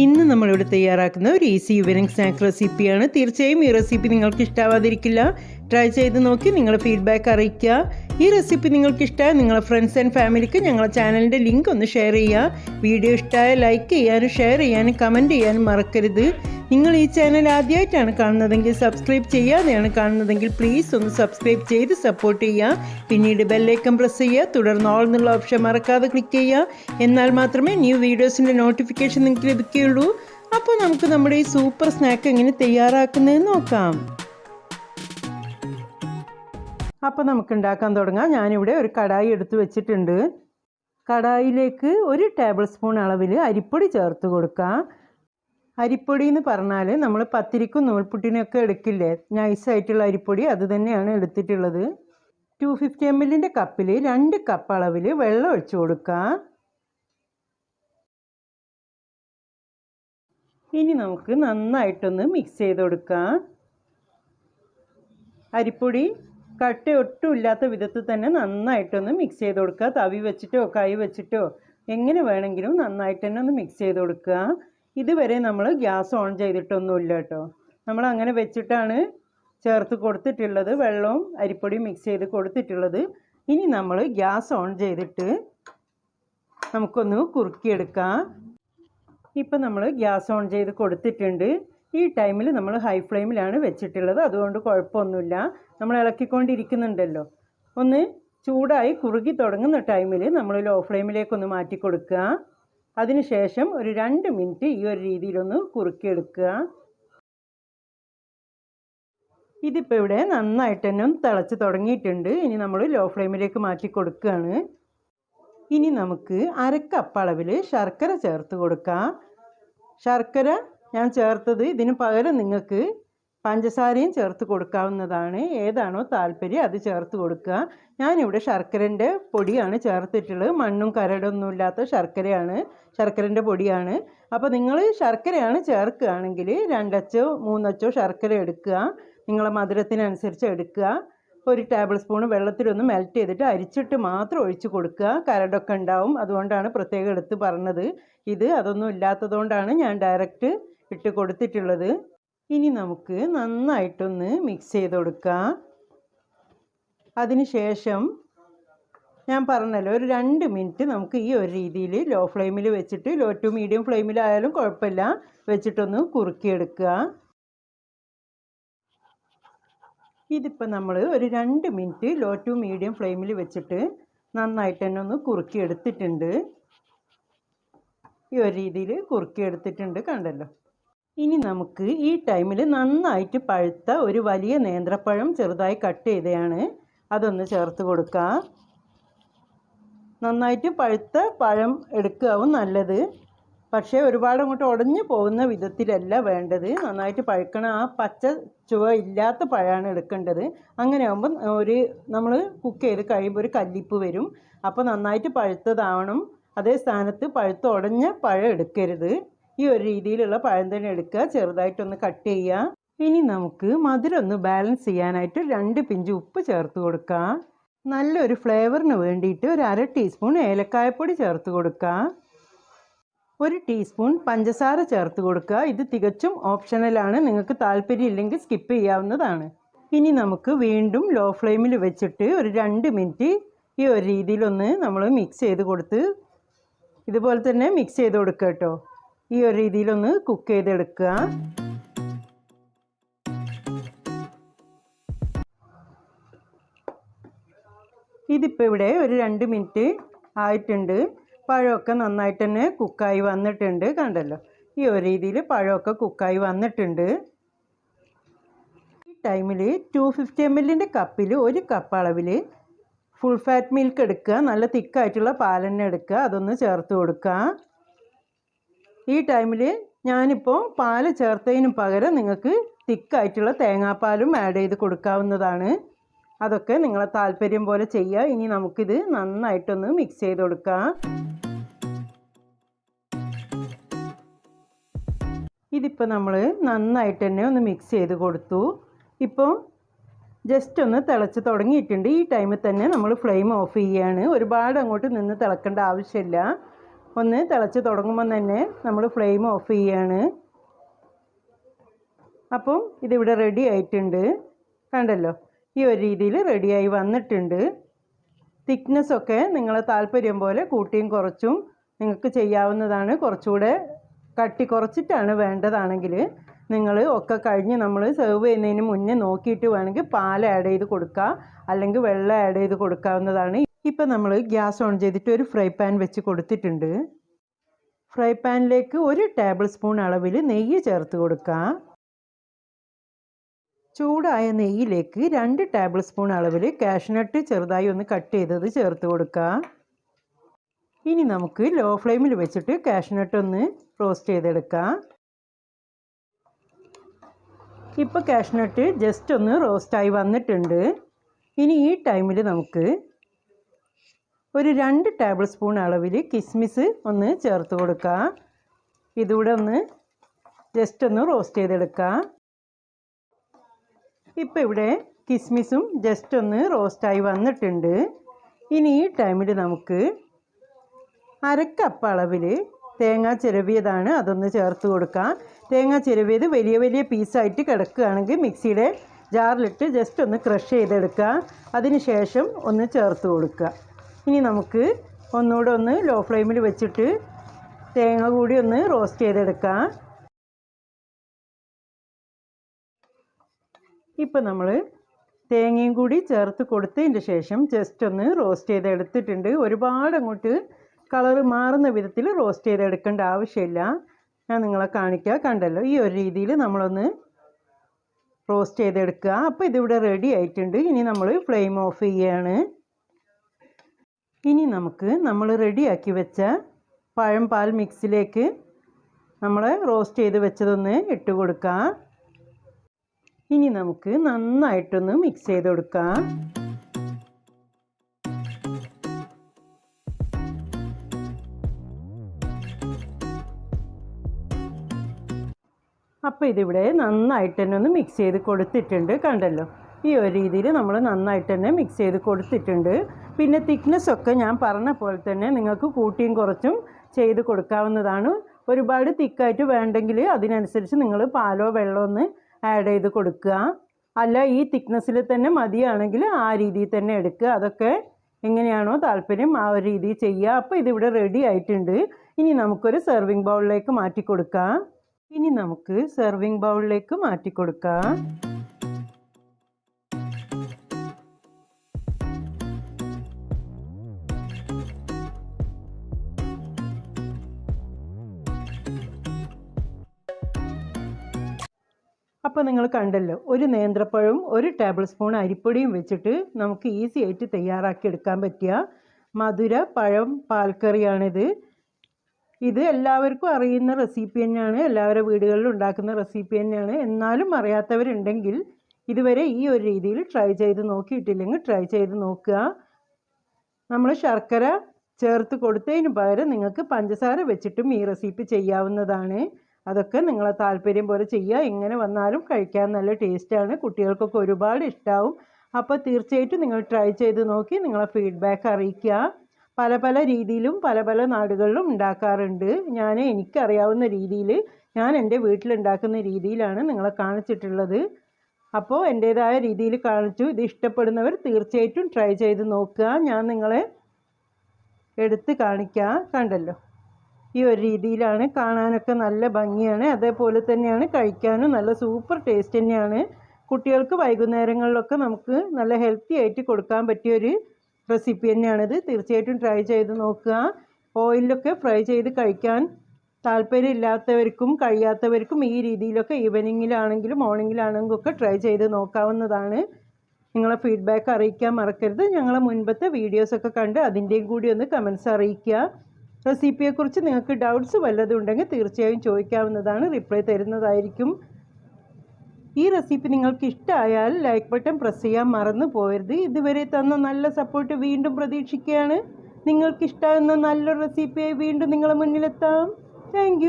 ഇന്ന് നമ്മളിവിടെ തയ്യാറാക്കുന്ന ഒരു ഈസി ഈവനിങ് സ്നാക്ക് റെസിപ്പിയാണ് തീർച്ചയായും ഈ റെസിപ്പി നിങ്ങൾക്ക് ഇഷ്ടാവാതിരിക്കില്ല. ട്രൈ ചെയ്ത് നോക്കി നിങ്ങളുടെ ഫീഡ്ബാക്ക് അറിയിക്കുക. ഈ റെസിപ്പി നിങ്ങൾക്ക് ഇഷ്ടമായ നിങ്ങളുടെ ഫ്രണ്ട്സ് ആൻഡ് ഫാമിലിക്ക് ഞങ്ങളുടെ ചാനലിന്റെ ലിങ്ക് ഒന്ന് ഷെയർ ചെയ്യുക. വീഡിയോ ഇഷ്ടമായ ലൈക്ക് ചെയ്യാനും ഷെയർ ചെയ്യാനും കമന്റ് ചെയ്യാനും മറക്കരുത്. നിങ്ങൾ ഈ ചാനൽ ആദ്യമായിട്ടാണ് കാണുന്നതെങ്കിൽ സബ്സ്ക്രൈബ് ചെയ്യാതെയാണ് കാണുന്നതെങ്കിൽ പ്ലീസ് ഒന്ന് സബ്സ്ക്രൈബ് ചെയ്ത് സപ്പോർട്ട് ചെയ്യുക. പിന്നീട് ബെല്ലൈക്കൺ പ്രസ് ചെയ്യുക. തുടർന്ന് ഓൾ എന്നുള്ള ഓപ്ഷൻ മറക്കാതെ ക്ലിക്ക് ചെയ്യുക. എന്നാൽ മാത്രമേ ന്യൂ വീഡിയോസിന്റെ നോട്ടിഫിക്കേഷൻ നിങ്ങൾക്ക് ലഭിക്കുകയുള്ളൂ. അപ്പോൾ നമുക്ക് നമ്മുടെ ഈ സൂപ്പർ സ്നാക്ക് എങ്ങനെ തയ്യാറാക്കുന്നതെന്ന് നോക്കാം. അപ്പോൾ നമുക്ക് ഉണ്ടാക്കാൻ തുടങ്ങാം. ഞാനിവിടെ ഒരു കടായി എടുത്ത് വെച്ചിട്ടുണ്ട്. കടായിലേക്ക് ഒരു ടേബിൾ സ്പൂൺ അളവിൽ അരിപ്പൊടി ചേർത്ത് കൊടുക്കാം. അരിപ്പൊടി എന്ന് പറഞ്ഞാൽ നമ്മൾ പത്തിരിക്കും നൂൽപുട്ടിനൊക്കെ എടുക്കില്ലേ? നൈസായിട്ടുള്ള അരിപ്പൊടി അത് തന്നെയാണ് എടുത്തിട്ടുള്ളത്. ടു ഫിഫ്റ്റി എം എല്ലിന്റെ കപ്പിൽ രണ്ട് കപ്പ് അളവിൽ വെള്ളം ഒഴിച്ചു കൊടുക്കാം. ഇനി നമുക്ക് നന്നായിട്ടൊന്ന് മിക്സ് ചെയ്ത് കൊടുക്കാം. അരിപ്പൊടി കട്ട ഒട്ടും ഇല്ലാത്ത വിധത്തിൽ തന്നെ നന്നായിട്ടൊന്ന് മിക്സ് ചെയ്ത് കൊടുക്കുക. തവി വെച്ചിട്ടോ കൈ വെച്ചിട്ടോ എങ്ങനെ വേണമെങ്കിലും നന്നായിട്ട് തന്നെ ഒന്ന് മിക്സ് ചെയ്ത് കൊടുക്കുക. ഇതുവരെ നമ്മൾ ഗ്യാസ് ഓൺ ചെയ്തിട്ടൊന്നുമില്ല കേട്ടോ. നമ്മൾ അങ്ങനെ വെച്ചിട്ടാണ് ചേർത്ത് കൊടുത്തിട്ടുള്ളത്. വെള്ളവും അരിപ്പൊടിയും മിക്സ് ചെയ്ത് കൊടുത്തിട്ടുള്ളത്. ഇനി നമ്മൾ ഗ്യാസ് ഓൺ ചെയ്തിട്ട് നമുക്കൊന്ന് കുറുക്കിയെടുക്കാം. ഇപ്പം നമ്മൾ ഗ്യാസ് ഓൺ ചെയ്ത് കൊടുത്തിട്ടുണ്ട്. ഈ ടൈമിൽ നമ്മൾ ഹൈ ഫ്ലെയിമിലാണ് വെച്ചിട്ടുള്ളത്. അതുകൊണ്ട് കുഴപ്പമൊന്നുമില്ല. നമ്മൾ ഇളക്കിക്കൊണ്ടിരിക്കുന്നുണ്ടല്ലോ. ഒന്ന് ചൂടായി കുറുകി തുടങ്ങുന്ന ടൈമിൽ നമ്മൾ ലോ ഫ്ലെയിമിലേക്കൊന്ന് മാറ്റി കൊടുക്കുക. അതിനുശേഷം ഒരു രണ്ട് മിനിറ്റ് ഈ ഒരു രീതിയിലൊന്ന് കുറുക്കിയെടുക്കുക. ഇതിപ്പോൾ ഇവിടെ നന്നായിട്ട് തന്നെ ഒന്ന് തിളച്ച് തുടങ്ങിയിട്ടുണ്ട്. ഇനി നമ്മൾ ലോ ഫ്ലെയിമിലേക്ക് മാറ്റി കൊടുക്കുകയാണ്. ഇനി നമുക്ക് അരക്കപ്പ് അളവിൽ ശർക്കര ചേർത്ത് കൊടുക്കാം. ശർക്കര ഞാൻ ചേർത്തത് ഇതിന് പകരം നിങ്ങൾക്ക് പഞ്ചസാരയും ചേർത്ത് കൊടുക്കാവുന്നതാണ്. ഏതാണോ താല്പര്യം അത് ചേർത്ത് കൊടുക്കുക. ഞാനിവിടെ ശർക്കരന്റെ പൊടിയാണ് ചേർത്തിട്ടുള്ളത്. മണ്ണും കരടൊന്നും ഇല്ലാത്ത ശർക്കരയാണ് ശർക്കരന്റെ പൊടിയാണ്. അപ്പോൾ നിങ്ങൾ ശർക്കരയാണ് ചേർക്കുകയാണെങ്കിൽ രണ്ടച്ചോ മൂന്നച്ചോ ശർക്കര എടുക്കുക. നിങ്ങളെ മധുരത്തിനനുസരിച്ച് എടുക്കുക. ഒരു ടേബിൾ സ്പൂൺ വെള്ളത്തിലൊന്ന് മെൽറ്റ് ചെയ്തിട്ട് അരിച്ചിട്ട് മാത്രം ഒഴിച്ച് കൊടുക്കുക. കരടൊക്കെ ഉണ്ടാവും. അതുകൊണ്ടാണ് പ്രത്യേകം എടുത്ത് പറഞ്ഞത്. ഇത് അതൊന്നും ഇല്ലാത്തതുകൊണ്ടാണ് ഞാൻ ഡയറക്റ്റ് ഇട്ട് കൊടുത്തിട്ടുള്ളത്. ഇനി നമുക്ക് നന്നായിട്ടൊന്ന് മിക്സ് ചെയ്ത് കൊടുക്കാം. അതിനുശേഷം ഞാൻ പറഞ്ഞല്ലോ ഒരു രണ്ട് മിനിറ്റ് നമുക്ക് ഈ ഒരു രീതിയിൽ ലോ ഫ്ലെയിമിൽ വെച്ചിട്ട് ലോ ടു മീഡിയം ഫ്ലെയിമിലായാലും കുഴപ്പമില്ല വെച്ചിട്ടൊന്ന് കുറുക്കിയെടുക്കുക. ഇതിപ്പോൾ നമ്മൾ ഒരു രണ്ട് മിനിറ്റ് ലോ ടു മീഡിയം ഫ്ലെയിമിൽ വെച്ചിട്ട് നന്നായിട്ട് തന്നെ ഒന്ന് കുറുക്കിയെടുത്തിട്ടുണ്ട്. ഈ ഒരു രീതിയിൽ കുറുക്കിയെടുത്തിട്ടുണ്ട് കണ്ടല്ലോ. ഇനി നമുക്ക് ഈ ടൈമിൽ നന്നായിട്ട് പഴുത്ത ഒരു വലിയ നേന്ത്രപ്പഴം ചെറുതായി കട്ട് ചെയ്തതാണ് അതൊന്ന് ചേർത്ത് കൊടുക്കാം. നന്നായിട്ട് പഴുത്ത പഴം എടുക്കാവും നല്ലത്. പക്ഷേ ഒരുപാട് അങ്ങോട്ട് ഉടഞ്ഞു പോകുന്ന വിധത്തിലല്ല വേണ്ടത്. നന്നായിട്ട് പഴുക്കണ ആ പച്ച ചുവ ഇല്ലാത്ത പഴമാണ് എടുക്കേണ്ടത്. അങ്ങനെ ആകുമ്പോൾ ഒരു നമ്മൾ കുക്ക് ചെയ്ത് കഴിയുമ്പോൾ ഒരു കല്ലിപ്പ് വരും. അപ്പോൾ നന്നായിട്ട് പഴുത്തതാവണം. അതേ സ്ഥാനത്ത് പഴുത്ത ഉടഞ്ഞ പഴം എടുക്കരുത്. ഈ ഒരു രീതിയിലുള്ള പഴം തന്നെ എടുക്കുക. ചെറുതായിട്ടൊന്ന് കട്ട് ചെയ്യുക. ഇനി നമുക്ക് മധുരം ഒന്ന് ബാലൻസ് ചെയ്യാനായിട്ട് രണ്ട് പിഞ്ച് ഉപ്പ് ചേർത്ത് കൊടുക്കാം നല്ലൊരു ഫ്ലേവറിന് വേണ്ടിയിട്ട് ഒരു അര ടീസ്പൂൺ ഏലക്കായപ്പൊടി ചേർത്ത് കൊടുക്കുക. ഒരു ടീസ്പൂൺ പഞ്ചസാര ചേർത്ത് കൊടുക്കുക. ഇത് തികച്ചും ഓപ്ഷണലാണ് നിങ്ങൾക്ക് താല്പര്യം ഇല്ലെങ്കിൽ സ്കിപ്പ് ചെയ്യാവുന്നതാണ്. ഇനി നമുക്ക് വീണ്ടും ലോ ഫ്ലെയിമിൽ വെച്ചിട്ട് ഒരു രണ്ട് മിനിറ്റ് ഈ ഒരു രീതിയിലൊന്ന് നമ്മൾ മിക്സ് ചെയ്ത് കൊടുത്ത് ഇതുപോലെ തന്നെ മിക്സ് ചെയ്ത് കൊടുക്കുക കേട്ടോ. ഈ ഒരു രീതിയിലൊന്ന് കുക്ക് ചെയ്തെടുക്കുക. ഇതിപ്പോൾ ഇവിടെ ഒരു രണ്ട് മിനിറ്റ് ആയിട്ടുണ്ട്. പഴമൊക്കെ നന്നായിട്ട് തന്നെ കുക്കായി വന്നിട്ടുണ്ട് കണ്ടല്ലോ. ഈ ഒരു രീതിയിൽ പഴമൊക്കെ കുക്കായി വന്നിട്ടുണ്ട്. ഈ ടൈമിൽ ടു ഫിഫ്റ്റി എം എല്ലിന്റെ കപ്പിൽ ഒരു കപ്പ് അളവിൽ ഫുൾ ഫാറ്റ് മിൽക്ക് എടുക്കുക. നല്ല തിക്കായിട്ടുള്ള പാൽ എടുക്കുക. അതൊന്ന് ചേർത്ത് കൊടുക്കുക. ഈ ടൈമിൽ ഞാനിപ്പോൾ പാൽ ചേർത്തതിന് പകരം നിങ്ങൾക്ക് തിക്കായിട്ടുള്ള തേങ്ങാപ്പാലും ആഡ് ചെയ്ത് കൊടുക്കാവുന്നതാണ്. അതൊക്കെ നിങ്ങളെ താല്പര്യം പോലെ ചെയ്യുക ഇനി നമുക്കിത് നന്നായിട്ടൊന്ന് മിക്സ് ചെയ്ത് കൊടുക്കാം. ഇതിപ്പോൾ നമ്മൾ നന്നായിട്ട് തന്നെ ഒന്ന് മിക്സ് ചെയ്ത് കൊടുത്തു. ഇപ്പോൾ ജസ്റ്റ് ഒന്ന് തിളച്ച് തുടങ്ങിയിട്ടുണ്ട്. ഈ ടൈമിൽ തന്നെ നമ്മൾ ഫ്ലെയിം ഓഫ് ചെയ്യുകയാണ് ഒരുപാട് അങ്ങോട്ട് നിന്ന് തിളക്കേണ്ട ആവശ്യമില്ല. ഒന്ന് തിളച്ച് തുടങ്ങുമ്പോൾ തന്നെ നമ്മൾ ഫ്ലെയിം ഓഫ് ചെയ്യാണ്. അപ്പം ഇതിവിടെ റെഡി ആയിട്ടുണ്ട്. കണ്ടല്ലോ? ഈ ഒരു രീതിയിൽ റെഡിയായി വന്നിട്ടുണ്ട്. തിക്നെസ്സൊക്കെ നിങ്ങളെ താല്പര്യം പോലെ കൂട്ടിയും കുറച്ചും നിങ്ങൾക്ക് ചെയ്യാവുന്നതാണ്. കുറച്ചുകൂടെ കട്ടി കുറച്ചിട്ടാണ് വേണ്ടതാണെങ്കിൽ നിങ്ങൾ ഒക്കെ കഴിഞ്ഞ് നമ്മൾ സെർവ് ചെയ്യുന്നതിന് മുന്നേ നോക്കിയിട്ട് വേണമെങ്കിൽ പാൽ ആഡ് ചെയ്ത് കൊടുക്കുക അല്ലെങ്കിൽ വെള്ളം ആഡ് ചെയ്ത് കൊടുക്കാവുന്നതാണ്. ഇപ്പം നമ്മൾ ഗ്യാസ് ഓൺ ചെയ്തിട്ട് ഒരു ഫ്രൈ പാൻ വെച്ച് കൊടുത്തിട്ടുണ്ട്. ഫ്രൈ പാനിലേക്ക് ഒരു ടേബിൾ സ്പൂൺ അളവിൽ നെയ്യ് ചേർത്ത് കൊടുക്കുക ചൂടായ നെയ്യിലേക്ക് രണ്ട് ടേബിൾ സ്പൂൺ അളവിൽ കാഷ്നട്ട് ചെറുതായി ഒന്ന് കട്ട് ചെയ്തത് ചേർത്ത് കൊടുക്കുക ഇനി നമുക്ക് ലോ ഫ്ലെയിമിൽ വെച്ചിട്ട് കാഷ്നട്ട് ഒന്ന് റോസ്റ്റ് ചെയ്തെടുക്കാം. ഇപ്പോൾ കാഷ്നട്ട് ജസ്റ്റ് ഒന്ന് റോസ്റ്റായി വന്നിട്ടുണ്ട്. ഇനി ഈ ടൈമിൽ നമുക്ക് ഒരു രണ്ട് ടേബിൾ സ്പൂൺ അളവിൽ കിസ്മിസ് ഒന്ന് ചേർത്ത് കൊടുക്കുക ഇതുകൂടെ ഒന്ന് ജസ്റ്റ് ഒന്ന് റോസ്റ്റ് ചെയ്തെടുക്കുക ഇപ്പോൾ ഇവിടെ കിസ്മിസും ജസ്റ്റ് ഒന്ന് റോസ്റ്റായി വന്നിട്ടുണ്ട്. ഇനി ഈ ടൈമിൽ നമുക്ക് അരക്കപ്പ് അളവിൽ തേങ്ങ ചിരവിയതാണ് അതൊന്ന് ചേർത്ത് കൊടുക്കാം. തേങ്ങ ചിരവിയത് വലിയ വലിയ പീസായിട്ട് കിടക്കുകയാണെങ്കിൽ മിക്സിയുടെ ജാറിലിട്ട് ജസ്റ്റ് ഒന്ന് ക്രഷ് ചെയ്തെടുക്കുക അതിന് ശേഷം ഒന്ന് ചേർത്ത് കൊടുക്കുക ഇനി നമുക്ക് ഒന്നുകൂടെ ഒന്ന് ലോ ഫ്ലെയിമിൽ വെച്ചിട്ട് തേങ്ങ കൂടി ഒന്ന് റോസ്റ്റ് ചെയ്തെടുക്കാം. ഇപ്പം നമ്മൾ തേങ്ങയും കൂടി ചേർത്ത് കൊടുത്തതിന്റെ ശേഷം ജസ്റ്റ് ഒന്ന് റോസ്റ്റ് ചെയ്തെടുത്തിട്ടുണ്ട്. ഒരുപാട് അങ്ങോട്ട് കളറ് മാറുന്ന വിധത്തിൽ റോസ്റ്റ് ചെയ്തെടുക്കേണ്ട ആവശ്യമില്ല. ഞാൻ നിങ്ങളെ കാണിക്കുക കണ്ടല്ലോ ഈ ഒരു രീതിയിൽ നമ്മളൊന്ന് റോസ്റ്റ് ചെയ്തെടുക്കുക. അപ്പോൾ ഇതിവിടെ റെഡി ആയിട്ടുണ്ട്. ഇനി നമ്മൾ ഫ്ലെയിം ഓഫ് ചെയ്യുകയാണ് ഇനി നമുക്ക് നമ്മൾ റെഡിയാക്കി വെച്ച പഴം പാൽ മിക്സിലേക്ക് നമ്മൾ റോസ്റ്റ് ചെയ്ത് വെച്ചതൊന്ന് ഇട്ട് കൊടുക്കാം. ഇനി നമുക്ക് നന്നായിട്ടൊന്ന് മിക്സ് ചെയ്ത് കൊടുക്കാം. അപ്പോൾ ഇതിവിടെ നന്നായിട്ട് തന്നെ ഒന്ന് മിക്സ് ചെയ്ത് കൊടുത്തിട്ടുണ്ട് കണ്ടല്ലോ. ഈ ഒരു രീതിയിൽ നമ്മൾ നന്നായിട്ട് തന്നെ മിക്സ് ചെയ്ത് കൊടുത്തിട്ടുണ്ട്. പിന്നെ തിക്നെസ് ഒക്കെ ഞാൻ പറഞ്ഞ പോലെ തന്നെ നിങ്ങൾക്ക് കൂട്ടിയും കുറച്ചും ചെയ്ത് കൊടുക്കാവുന്നതാണ്. ഒരുപാട് തിക്കായിട്ട് വേണ്ടെങ്കിൽ അതിനനുസരിച്ച് നിങ്ങൾ പാലോ വെള്ളമോ ഒന്ന് ആഡ് ചെയ്ത് കൊടുക്കുക. അല്ല ഈ തിക്നെസ്സിൽ തന്നെ മതിയാണെങ്കിൽ ആ രീതിയിൽ തന്നെ എടുക്കുക. അതൊക്കെ എങ്ങനെയാണോ താല്പര്യം ആ ഒരു രീതിയിൽ ചെയ്യുക. അപ്പോൾ ഇതിവിടെ റെഡി ആയിട്ടുണ്ട്. ഇനി നമുക്കൊരു സെർവിങ് ബൗളിലേക്ക് മാറ്റി കൊടുക്കാം. ഇനി നമുക്ക് സെർവിങ് ബൗളിലേക്ക് മാറ്റി കൊടുക്കാം. അപ്പോൾ നിങ്ങൾ കണ്ടല്ലോ ഒരു നേന്ത്രപ്പഴവും ഒരു ടേബിൾ സ്പൂൺ അരിപ്പൊടിയും വെച്ചിട്ട് നമുക്ക് ഈസി ആയിട്ട് തയ്യാറാക്കി എടുക്കാൻ പറ്റിയ മധുര പഴം പാൽക്കറിയാണിത്. ഇത് എല്ലാവർക്കും അറിയുന്ന റെസിപ്പി തന്നെയാണ് എല്ലാവരുടെ വീടുകളിലും ഉണ്ടാക്കുന്ന റെസിപ്പി തന്നെയാണ്. എന്നാലും അറിയാത്തവരുണ്ടെങ്കിൽ ഇതുവരെ ഈ ഒരു രീതിയിൽ ട്രൈ ചെയ്ത് നോക്കിയിട്ടില്ലെങ്കിൽ ട്രൈ ചെയ്ത് നോക്കുക. നമ്മൾ ശർക്കര ചേർത്ത് കൊടുത്തതിന് പകരം നിങ്ങൾക്ക് പഞ്ചസാര വെച്ചിട്ടും ഈ റെസിപ്പി ചെയ്യാവുന്നതാണ്. അതൊക്കെ നിങ്ങളെ താല്പര്യം പോലെ ചെയ്യുക ഇങ്ങനെ വന്നാലും കഴിക്കാൻ നല്ല ടേസ്റ്റാണ് കുട്ടികൾക്കൊക്കെ ഒരുപാട് ഇഷ്ടമാവും അപ്പോൾ തീർച്ചയായിട്ടും നിങ്ങൾ ട്രൈ ചെയ്ത് നോക്കി നിങ്ങളെ ഫീഡ്ബാക്ക് അറിയിക്കുക. പല പല രീതിയിലും പല പല നാടുകളിലും ഉണ്ടാക്കാറുണ്ട്. ഞാൻ എനിക്കറിയാവുന്ന രീതിയിൽ ഞാൻ എന്റെ വീട്ടിലുണ്ടാക്കുന്ന രീതിയിലാണ് നിങ്ങളെ കാണിച്ചിട്ടുള്ളത്. അപ്പോൾ എന്റേതായ രീതിയിൽ കാണിച്ചു. ഇത് ഇഷ്ടപ്പെടുന്നവർ തീർച്ചയായിട്ടും ട്രൈ ചെയ്ത് നോക്കുക. ഞാൻ നിങ്ങളെ എടുത്ത് കാണിക്കാം. കണ്ടല്ലോ. ഈ ഒരു രീതിയിലാണ് കാണാനൊക്കെ നല്ല ഭംഗിയാണ്. അതേപോലെ തന്നെയാണ് കഴിക്കാനും നല്ല സൂപ്പർ ടേസ്റ്റ് തന്നെയാണ്. കുട്ടികൾക്ക് വൈകുന്നേരങ്ങളിലൊക്കെ നമുക്ക് നല്ല ഹെൽത്തി ആയിട്ട് കൊടുക്കാൻ പറ്റിയ ഒരു റെസിപ്പി തന്നെയാണിത്. തീർച്ചയായിട്ടും ട്രൈ ചെയ്ത് നോക്കുക. ഓയിലൊക്കെ ഫ്രൈ ചെയ്ത് കഴിക്കാൻ താല്പര്യമില്ലാത്തവർക്കും കഴിയാത്തവർക്കും ഈ രീതിയിലൊക്കെ ഈവനിങ്ങിലാണെങ്കിലും മോർണിംഗിലാണെങ്കിലും ഒക്കെ ട്രൈ ചെയ്ത് നോക്കാവുന്നതാണ്. നിങ്ങളെ ഫീഡ്ബാക്ക് അറിയിക്കാൻ മറക്കരുത്. ഞങ്ങളെ മുൻപത്തെ വീഡിയോസൊക്കെ കണ്ട് അതിന്റെയും കൂടി ഒന്ന് കമൻസ് അറിയിക്കുക. റെസിപ്പിയെക്കുറിച്ച് നിങ്ങൾക്ക് ഡൗട്ട്സ് വല്ലതും ഉണ്ടെങ്കിൽ തീർച്ചയായും ചോദിക്കാവുന്നതാണ്. റിപ്ലൈ തരുന്നതായിരിക്കും. ഈ റെസിപ്പി നിങ്ങൾക്ക് ഇഷ്ടമായാൽ ലൈക്ക് ബട്ടൺ പ്രസ് ചെയ്യാൻ മറന്നു പോകരുത്. ഇതുവരെ തന്ന നല്ല സപ്പോർട്ട് വീണ്ടും പ്രതീക്ഷിക്കുകയാണ്. നിങ്ങൾക്ക് ഇഷ്ടമാകുന്ന നല്ലൊരു റെസിപ്പിയായി വീണ്ടും നിങ്ങളുടെ മുന്നിലെത്താം. താങ്ക്